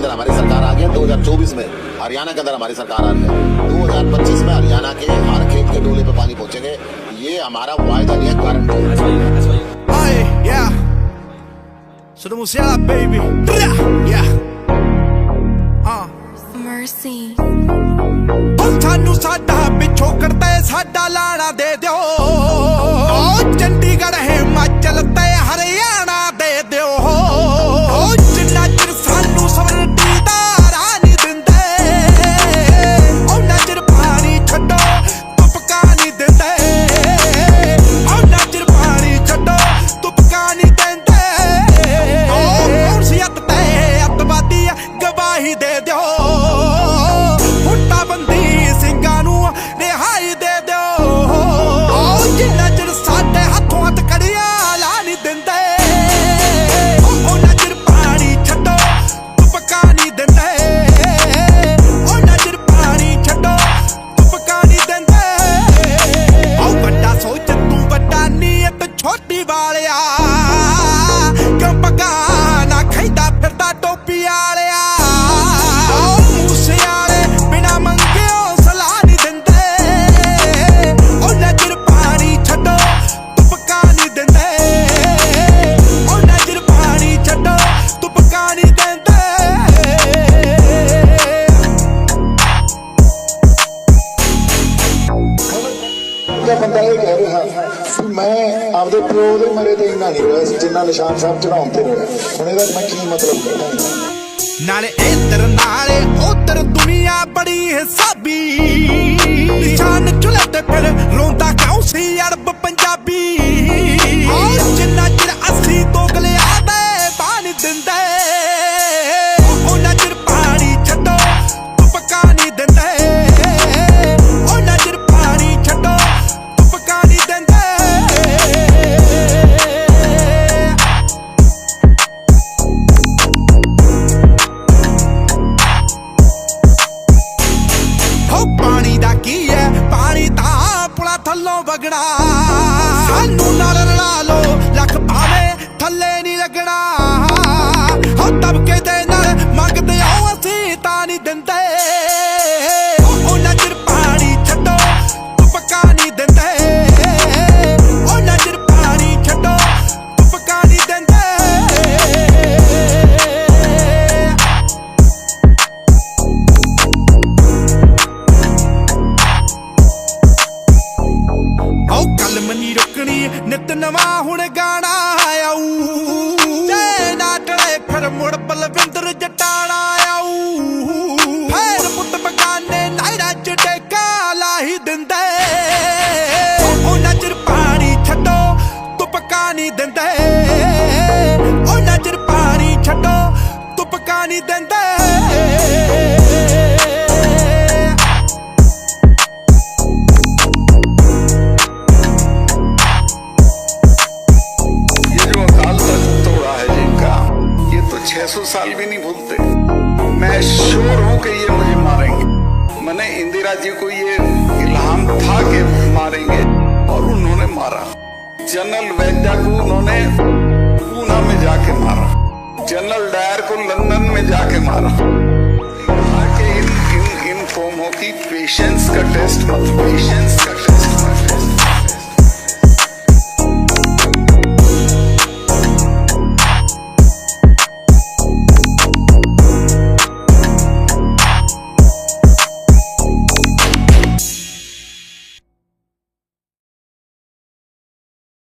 अंदर हमारी सरकार आ गई है 2024 में हरियाणा के अंदर हमारी सरकार आ रही है 2025 में हरियाणा के हर खेत के डोले पे पानी पहुंचेंगे ये हमारा वायदा नहीं है गारंटी है Aye, yeah. Sono musiala, baby. Yeah. Uh. Mercy. ਉਹ ਸਾਨੂੰ ਸਾਡਾ ਪਿਛੋਕੜ ਤੇ ਸਾਡਾ ਲਾਣਾ ਦੇ ਦਿਓ ਦਿਓ। ਫੁੱਟਾ ਬੰਦੀ ਸਿੰਘਾਂ ਨੂੰ ਰਿਹਾਈ ਦੇ ਦਿਓ। ਓ ਜਿੰਨਾ ਚਿਰ ਸਾਡੇ ਹੱਥੋਂ ਹੱਥ ਕੜੀਆਂ ਲਾ ਨਹੀਂ ਦਿੰਦੇ ਉਹਨਾਂ ਚਿਰ ਪਾਣੀ ਛੱਡੋ ਇਹ ਬੰਦਾ ਇਹ ਕਹਿ ਰਿਹਾ ਕਿ ਮੈਂ ਆਪਦੇ ਪਿਓ ਦੇ ਮਰੇ ਤੇ ਇੰਨਾ ਨਹੀਂ ਹੋਇਆ ਸੀ, ਜਿੰਨਾ ਨਿਸ਼ਾਨ ਸਾਹਿਬ ਚੜਾਉਣ ਤੇ ਹੋਇਆ ਹੁਣ ਇਹਦਾ ਮੈਂ ਕੀ ਮਤਲਬ ਕਰਾਂ ਨਾਲੇ ਇੱਧਰ, ਨਾਲੇ ਉਧਰ ਦੁਨੀਆ ਬੜੀ ਹਿਸਾਬੀ ਨਿਸ਼ਾਨ ਚੁਲੇ ਤੇ ਫਿਰ ਪੁਲਾ ਥੱਲੋਂ ਸਾਨੂੰ ਨਾਲ ਰਲਾ ਲਓ ਲੱਖ ਭਾਵੇਂ ਥੱਲੇ ਨਹੀਂ ਲੱਗਣਾ। ਹੋ ਤਬਕੇ ਰੁਕਣੀ ਨਵਾਂ ਹੁਣ ਗਾਣਾ ਆਊ। ਜੇ ਨਾ ਫਿਰ ਮੁੜ ਬਲਵਿੰਦਰ ਜਟਾਣਾ ਆਊ। ਫੇਰ ਪੁੱਤ ਬਗਾਨੇ ਨਾਇਰਾ ਚ ਟੇਕਾ ਲਾਹੀ ਦਿੰਦੇ। ਉਹ ਨਜ਼ਰ ਪਾਣੀ ਛੱਡੋ, ਤੁਪਕਾ ਨਹੀਂ ਦਿੰਦੇ। ਉਹ ਨਜ਼ਰ ਪਾਣੀ ਛੱਡੋ, ਤੁਪਕਾ ਨਹੀਂ ਦਿੰਦੇ। साल भी नहीं भूलते। मैं श्योर हूँ कि ये मुझे मारेंगे। मैंने इंदिरा जी को ये इल्हाम था कि मारेंगे, और उन्होंने मारा। जनरल वैद्या को उन्होंने पूना में जाके मारा। जनरल डायर को लंदन में जाके मारा। इन इन इन कौमों की पेशेंस का टेस्ट पेशेंस का